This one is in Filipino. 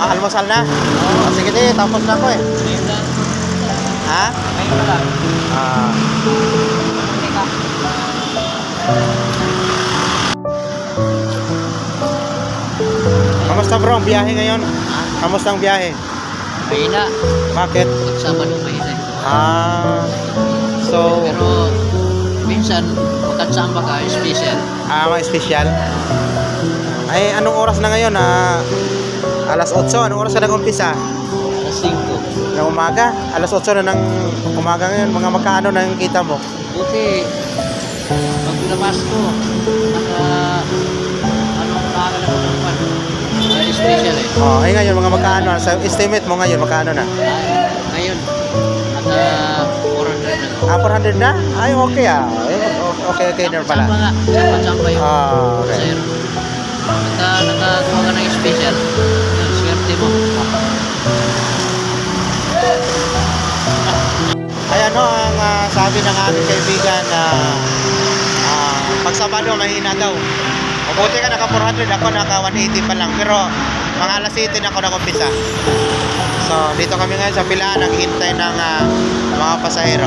Ah, almusal na? Ah, sige di, tapos na ako eh. Ha? Ah, kamusta bro ang biyahe ngayon? Kamusta ang biyahe? Mahina. Bakit? Pagsama ng mahina. Ah, so, Pero minsan, makatsamba ka, special. ah, special. Ay, anong oras na ngayon? Ah, alas 8. Anong oras na nag-umpisa? Alas 5. Ng umaga? Alas 8 na ng umaga ngayon. Mga magkano na yung kita mo? Buti, pag labas ko, naka, ano, maaga na ko ng pan. Dahil special eh. Oh, ay ngayon mga magkano? Sa estimate mo ngayon magkano na? Ah, ngayon, naka 400 na. Ah, 400 na? Ay, okay ah. Ay, Okay, okay na pala. Tsamba nga, tsamba-tsamba yung Ah, okay. Sabi ng aming kaibigan na ah, pag Sabado mahina daw. Mabuti ka naka 400 ako naka 180 pa lang pero mga alas 7 na ako nakumpisa. So dito kami ngayon sa pilaan naghihintay ng ah, mga pasahero.